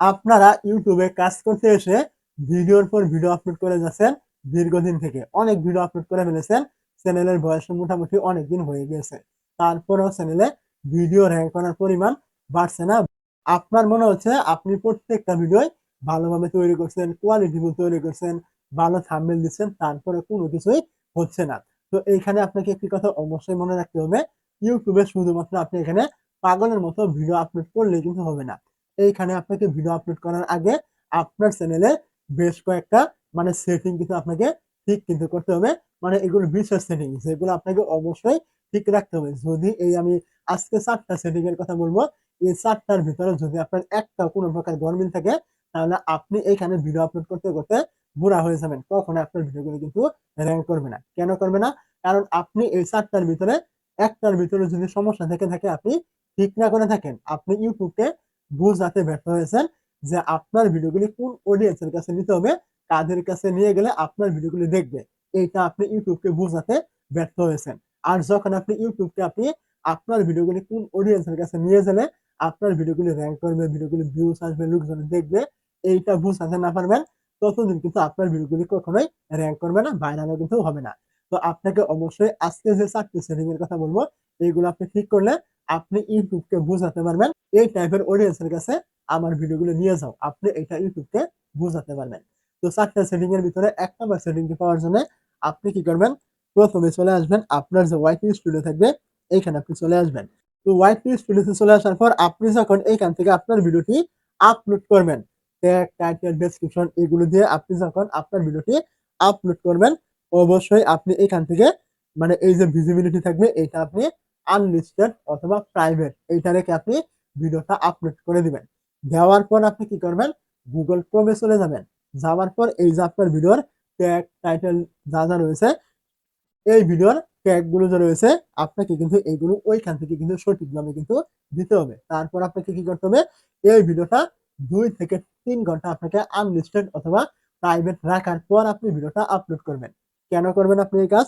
আপনারা ইউটিউবে কাজ করতে এসে ভিডিওর পর ভিডিও আপলোড করে যাচ্ছেন দীর্ঘদিন থেকে। অনেক ভিডিও আপলোড করে ফেলেছেন। চ্যানেলের বয়স মোটামুটি অনেকদিন হয়ে গিয়েছে। তারপরেও চ্যানেলে ভিডিও র্যাঙ্ক করার পরিমাণ বাড়ছে না। আপনার মনে হচ্ছে আপনি প্রত্যেকটা ভিডিও ভালোভাবে তৈরি করছেন কোয়ালিটিফুল তৈরি করছেন, ভালো থাম্বনেল দিচ্ছেন, তারপরে কোনো কিছুই হচ্ছে না। তো এইখানে আপনাকে একটি কথা অবশ্যই মনে রাখতে হবে, ইউটিউবে শুধুমাত্র আপনি এখানে পাগলের মতো ভিডিও আপলোড করলে কিন্তু হবে না। এইখানে আপনাকে ভিডিও আপলোড করার আগে আপনার চ্যানেলে বেশ কয়েকটা মানে সেটিং কিন্তু আপনাকে ঠিক কিন্তু করতে হবে। মানে এগুলো বিশেষ সেটিং যেগুলো আপনাকে অবশ্যই ঠিক রাখতে হবে। যদি এই আমি আজকে চারটা সেটিং এর কথা বলব, এই চারটার ভিতরে যদি আপনার একটা কোনো প্রকার গরমিল থাকে, তাহলে আপনি এইখানে ভিডিও আপলোড করতে করতে বুড়া হয়ে যাবেন। কখনো আপনার ভিডিওগুলো কিন্তু র্যাঙ্ক করবে না। কেন করবে না? কারণ আপনি এই চারটার ভিতরে, একটার ভিতরে যদি সমস্যা থেকে থাকে, আপনি ঠিক না করে থাকেন, আপনি ইউটিউবকে বুঝাতে ব্যর্থ হয়েছেন যে আপনার ভিডিওগুলি কোন অডিয়েন্সের কাছে নিতে হবে, কাদের কাছে নিয়ে গেলে আপনার ভিডিওগুলি দেখবে। এইটা আপনি ইউটিউবকে বুঝাতে ব্যর্থ হয়েছেন। আর যখন আপনি ইউটিউবকে আপনি আপনার ভিডিওগুলি কোন অডিয়েন্সের কাছে নিয়ে গেলে আপনার ভিডিওগুলি র্যাঙ্ক করবে, ভিডিওগুলি ভিউজ আসবে লোকজন দেখবে, এইটা বুঝাতে না পারবেন, ততদিন কিন্তু আপনার ভিডিওগুলি কখনোই র্যাঙ্ক করবে না ভাইরালও কিন্তু হবে না। তো আপনাকে অবশ্যই আজকে যে চারটি সেটিং এর কথা বলব এইগুলো আপনি ঠিক করলে আপনি ইউটিউবকে বোঝাতে পারবেন, এই টাইপের অডিয়েন্সের কাছে আমার ভিডিওগুলো নিয়ে যাও। আপনি এটা ইউটিউবকে বোঝাতে পারবেন। তো চারটা সেটিং এর ভিতরে এক নাম্বার সেটিংটি পাওয়ার জন্য আপনি কি করবেন? প্রথমে চলে আসবেন আপনার যে ওয়াইটি স্টুডিও থাকবে, এইখানে আপনি চলে আসবেন। তো ওয়াইটি স্টুডিওতে চলে আসার পর আপনি যখন এইখান থেকে আপনার ভিডিওটি আপলোড করবেন ট্যাগ টাইটেল ডেসক্রিপশন এগুলো দিয়ে আপনি যখন আপনার ভিডিওটি আপলোড করবেন, অবশ্যই আপনি এখান থেকে মানে এই যে ভিজিবিলিটি থাকবে এটা আপনি আনলিস্টেড অথবা প্রাইভেট এইটা রেখে আপনি ভিডিওটা আপলোড করে দিবেন। দেওয়ার পর আপনি কি করবেন? গুগল ক্রোমে চলে যাবেন। যাওয়ার পর এই যে আপনার ভিডিওর ট্যাগ টাইটেল যা যা রয়েছে, এই ভিডিওর ট্যাগগুলো যে রয়েছে, আপনাকে কিন্তু এইগুলো ওইখান থেকে কিন্তু সঠিকভাবে কিন্তু দিতে হবে। তারপর আপনাকে কি করতে হবে? এই ভিডিওটা দুই থেকে তিন ঘণ্টা আপনাকে আনলিস্টেড অথবা প্রাইভেট রাখার পর আপনি ভিডিওটা আপলোড করবেন। কেন করবেন আপনি এই কাজ?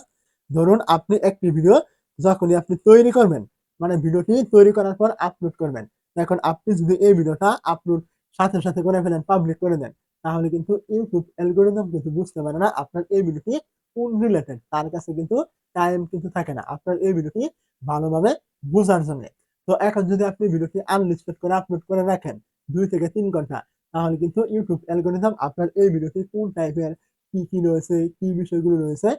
ধরুন আপনি একটি ভিডিও যখনই আপনি তৈরি করবেন মানে ভিডিওটি তৈরি করার পর আপলোড করবেন। এখন আপনি যদি এই ভিডিওটা আপলোড সাথে সাথে করে ফেলেন পাবলিক করে দেন, তাহলে কিন্তু ইউটিউব অ্যালগোরিদম কিন্তু বুঝতে পারে না আপনার এই ভিডিওটি কোন রিলেটেড তার কাছে কিন্তু টাইম কিন্তু থাকে না আপনার এই ভিডিওটি ভালোভাবে বোঝার জন্য। তো এখন যদি আপনি ভিডিওটি আনলিস্টেড করে আপলোড করে রাখেন, দুই থেকে তিন ঘণ্টা, তাহলে কিন্তু ইউটিউব অ্যালগোরিদম আপনার এই ভিডিওটি কোন টাইপের কি কি রয়েছে, কি বিষয়গুলো রয়েছে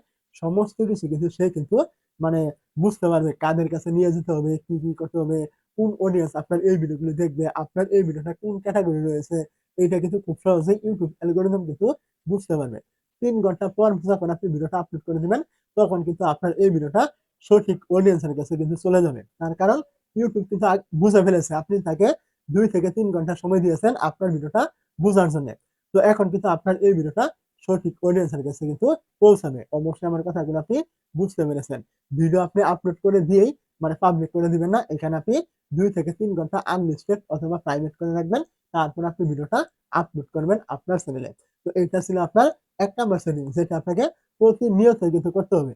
সমস্ত কিছু, কিন্তু সে কিন্তু মানে বুঝতে পারবে কাদের কাছে নিয়ে যেতে হবে, কি কি করতে হবে, কোন অডিয়েন্স আপনার এই ভিডিওগুলো দেখবে, আপনার এই ভিডিওটা কোন ক্যাটাগরি রয়েছে, এইটা কিন্তু খুব সহজেই ইউটিউব অ্যালগোরিদম কিন্তু বুঝতে পারবে। তিন ঘণ্টা পর যখন আপনি ভিডিওটা আপলোড করে দিবেন, তখন কিন্তু আপনার এই ভিডিওটা সঠিক অডিয়েন্সের কাছে কিন্তু চলে যাবে। তার কারণ ইউটিউব কিন্তু বুঝে ফেলেছে। আপনি তাকে দুই থেকে তিন ঘণ্টা সময় দিয়েছেন আপনার ভিডিওটা বোঝার জন্য। তো এখন কিন্তু আপনার এই ভিডিওটা সঠিক অডিয়েন্সের কাছে কিন্তু পৌঁছাবে। অবশ্যই আমার কথাগুলো আপনি বুঝতে পেরেছেন। ভিডিও আপনি আপলোড করে দিয়েই মানে পাবলিক করে দিবেন না, এখানে আপনি দুই থেকে তিন ঘণ্টা আনলিস্টেড অথবা প্রাইভেট করে রাখবেন, তারপর আপনি ভিডিওটা আপলোড করবেন আপনার চ্যানেলে তো এটা ছিল আপনার এক নাম্বার সেটিং যেটা আপনাকে প্রতিনিয়ত কিন্তু করতে হবে।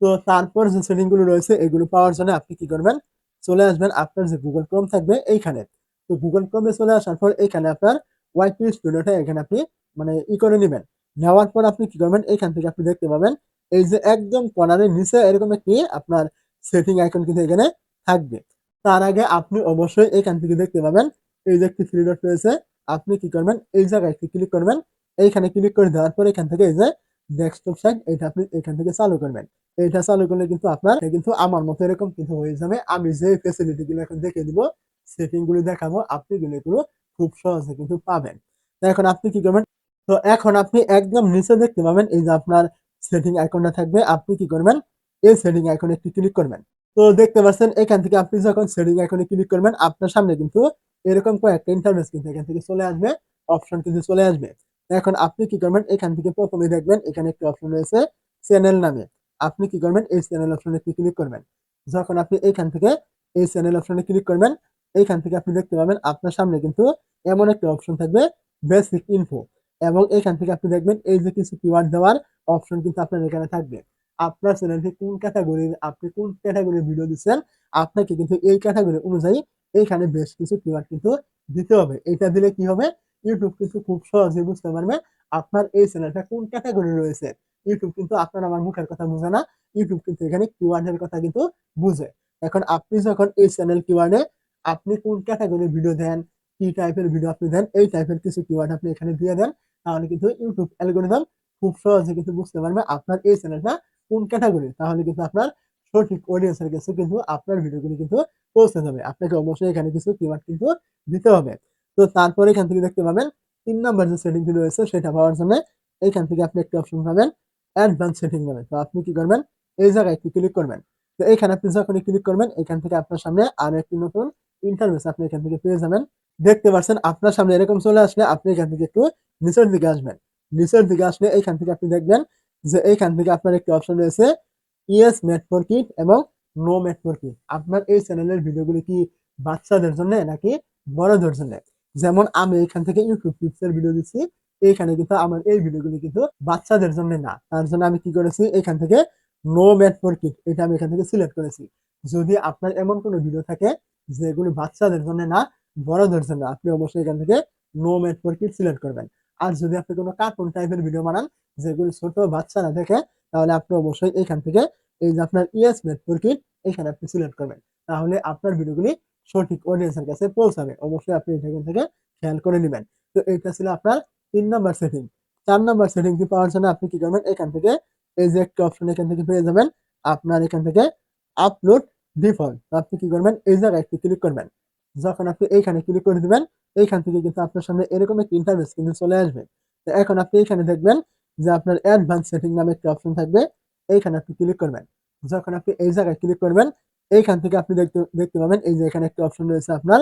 তো তারপর যে সেটিংগুলো রয়েছে, এগুলো পাওয়ার জন্য আপনি কি করবেন? চলে আসবেন আপনার যে গুগল ক্রোম থাকবে এইখানে। তো গুগল ক্রোমে চলে আসার পর এখানে আপনার ওয়াইপি স্টুডিওটা এখানে আপনি মানে ই করে নেবেন। নেওয়ার পর আপনি কি করবেন? এখান থেকে আপনি দেখতে পাবেন, এই যে একদম কর্নারের নিচে এরকম একটি আপনার সেটিং আইকন কিন্তু এখানে থাকবে। তার আগে আপনি অবশ্যই এখান থেকে দেখতে পাবেন, এই যে একটি থ্রি রয়েছে, আপনি কি করবেন? এই জায়গায় একটি ক্লিক করবেন, এইখানে ক্লিক করে দেওয়ার পর এখান থেকে এই যে ডেস্কটপ সাইট এটা আপনি এখান থেকে চালু করবেন। এটা চালু করলে কিন্তু আপনার কিন্তু আমার মতো এরকম কিন্তু হয়ে যাবে। আমি যে ফেসিলিটি গুলো এখন দেখে দিব সেটিংগুলো দেখাবো, আপনি এগুলো খুব সহজে কিন্তু পাবেন। এখন আপনি কি করবেন? তো এখন আপনি একদম নিচে দেখতে পাবেন, এই যে আপনার সেটিং আইকনটা থাকবে, আপনি কি করবেন? এই সেটিং আইকনে একটি ক্লিক করবেন। তো দেখতে পাচ্ছেন, এখান থেকে আপনি যখন সেটিং আইকনে ক্লিক করবেন, আপনার সামনে কিন্তু এরকম কয়েকটা ইন্টারফেস কিন্তু এখান থেকে চলে আসবে অপশন কিন্তু চলে আসবে। এখন আপনি কি করবেন? এখান থেকে প্রথমে দেখবেন, এখানে একটি অপশন রয়েছে চ্যানেল নামে। আপনি কি করবেন? এই চ্যানেল অপশনে ক্লিক করবেন। যখন আপনি এইখান থেকে এই চ্যানেল অপশনে ক্লিক করবেন এইখান থেকে আপনি দেখতে পাবেন, আপনার সামনে কিন্তু এমন একটা অপশন থাকবে বেসিক ইনফো এবং এখান থেকে আপনি দেখবেন এই যে কিছু কিওয়ার্ড দেওয়ার অপশন কিন্তু আপনার এখানে থাকবে আপনার চ্যানেলটি কোন ক্যাটাগরির আপনি কোন ক্যাটাগরির ভিডিও দিচ্ছেন আপনাকে কিন্তু এই ক্যাটাগরি অনুযায়ী এইখানে বেশ কিছু কিওয়ার্ড কিন্তু দিতে হবে এটা দিলে কি হবে ইউটিউব কিন্তু খুব সহজেই বুঝতে পারবে আপনার এই চ্যানেলটা কোন ক্যাটাগরি রয়েছে। ইউটিউব কিন্তু আপনার আমার মুখের কথা বুঝে না। ইউটিউব কিন্তু এখানে কিওয়ার্ড এর কথা কিন্তু বুঝে। এখন আপনি যখন এই চ্যানেল কিওয়ার্ডে আপনি কোন ক্যাটাগরির ভিডিও দেন, কি টাইপের ভিডিও আপনি দেন, এই টাইপের কিছু কিওয়ার্ড আপনি এখানে দিয়ে দেন। তাহলে কিন্তু ইউটিউব অ্যালগরিদম খুব সহজে কিন্তু বুঝতে পারবে আপনার এই চ্যানেলটা কোন ক্যাটাগরি তাহলে কিন্তু আপনার সঠিক অডিয়েন্স এর কাছে কিন্তু আপনার ভিডিওগুলি কিন্তু পৌঁছে যাবে। আপনাকে অবশ্যই এখানে কিছু কিওয়ার্ড কিন্তু দিতে হবে। তো তারপরে এখান থেকে দেখতে পাবেন, তিন নাম্বার যে সেটিংটি রয়েছে সেটা পাওয়ার জন্য এইখান থেকে আপনি একটি অপশন পাবেন অ্যাডভান্স সেটিং নামে। তো আপনি কি করবেন? এই জায়গায় একটি ক্লিক করবেন। তো এইখানে আপনি যখনই ক্লিক করবেন, এখান থেকে আপনার সামনে আরও একটি নতুন ইন্টারফেস আপনি এখান থেকে পেয়ে যাবেন। দেখতে পাচ্ছেন আপনার সামনে এরকম চলে আসলে আপনি এখান থেকে একটু নিচের দিকে আসবেন। নিচের দিকে আসলে এইখান থেকে আপনি দেখবেন যে এইখান থেকে আপনার একটি অপশন রয়েছে ইয়েস মেড ফর কিড এবং নো মেড ফর কিড। আপনার এই চ্যানেলের ভিডিওগুলি কি বাচ্চাদের জন্য নাকি বড়দের জন্যে? যেমন আমি এখান থেকে ইউটিউব টিপস এর ভিডিও দিচ্ছি। এইখানে কিন্তু আমার এই ভিডিওগুলি কিন্তু বাচ্চাদের জন্য না। তার জন্য আমি কি করেছি এখান থেকে নো মেড ফর কিড এটা আমি এখান থেকে সিলেক্ট করেছি। যদি আপনার এমন কোনো ভিডিও থাকে যেগুলো বাচ্চাদের জন্য না, বড়দের জন্য আপনি অবশ্যই এখান থেকে নো মেড ফর সিলেক্ট করবেন। আর যদি আপনি কোনো কার্টুন টাইপের ভিডিও বানান, যেগুলো ছোট বাচ্চারা দেখে, তাহলে আপনি অবশ্যই এখান থেকে এই যে আপনার ইয়েস মেড ফর এখানে আপনি সিলেক্ট করবেন। তাহলে আপনার ভিডিওগুলি সঠিক অডিয়েন্স এর কাছে পৌঁছাবে। অবশ্যই আপনি এখান থেকে খেয়াল করে নেবেন তো এইটা ছিল আপনার তিন নাম্বার সেটিং। ৪ নাম্বার সেটিংটি পাওয়ার জন্য আপনি কি করবেন? এখান থেকে এই যে একটা অপশন এখান থেকে পেয়ে যাবেন। আপনার এখান থেকে আপলোড ডিফল্ট। আপনি কি করবেন? এই জায়গায় একটু ক্লিক করবেন। যখন আপনি এইখানে ক্লিক করে দিবেন, এইখান থেকে কিন্তু আপনার সামনে এরকম একটি ইন্টারফেস কিন্তু চলে আসবে। তো এখন আপনি এখানে দেখবেন যে আপনার অ্যাডভান্স সেটিং নামে একটি অপশন থাকবে। এইখানে আপনি ক্লিক করবেন। যখন আপনি এই জায়গায় ক্লিক করবেন, এইখান থেকে আপনি দেখতে দেখতে পাবেন এই যে এখানে একটা অপশন রয়েছে আপনার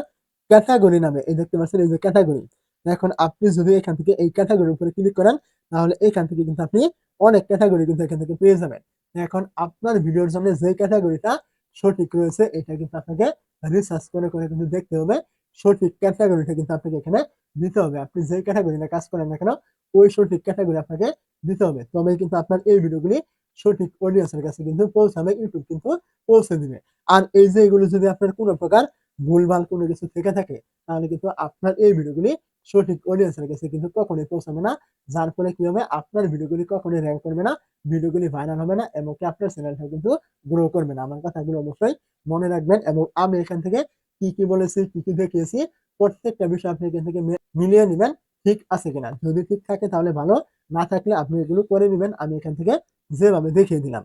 ক্যাটাগরি নামে। এই দেখতে পাচ্ছেন এই যে ক্যাটাগরি। এখন আপনি যদি এখান থেকে এই ক্যাটাগরির উপরে ক্লিক করেন তাহলে এখান থেকে কিন্তু আপনি অনেক ক্যাটাগরি কিন্তু এখান থেকে পেয়ে যাবেন। এখন আপনার ভিডিওর জন্য যে ক্যাটাগরিটা সঠিক রয়েছে এটা কিন্তু আপনাকে রিসার্চ করে, করে কিন্তু দেখতে হবে। সঠিক ক্যাটাগরিটা কিন্তু আপনাকে এখানে দিতে হবে। আপনি যে ক্যাটাগরি কাজ করেন না কেন ওই সঠিক ক্যাটাগরি আপনাকে দিতে হবে। তবেই কিন্তু আপনার এই ভিডিওগুলি সঠিক অডিয়েন্স এর কাছে কিন্তু পৌঁছাবে। ইউটিউব কিন্তু পৌঁছে দিবে। আর এই যে এগুলো যদি আপনার কোনো প্রকার ভুলভাল কোনো কিছু থেকে থাকে তাহলে কিন্তু আপনার এই ভিডিওগুলি সঠিক অডিয়েন্স এর কাছে কিন্তু কখনোই পৌঁছাবে না। যার ফলে কি হবে? আপনার ভিডিওগুলি কখনোই র্যাঙ্ক করবে না। ভিডিওগুলি ভাইরাল হবে না এবং কি আপনার চ্যানেলটাও কিন্তু গ্রো করবে না। আমার কথাগুলো অবশ্যই মনে রাখবেন এবং আমি এখান থেকে কি, কি বলেছি, কি, কি দেখিয়েছি প্রত্যেকটা বিষয় আপনি এখান থেকে মিলিয়ে নেবেন ঠিক আছে কিনা। যদি ঠিক থাকে তাহলে ভালো, না থাকলে আপনি এগুলো করে নেবেন আমি এখান থেকে যেভাবে দেখিয়ে দিলাম।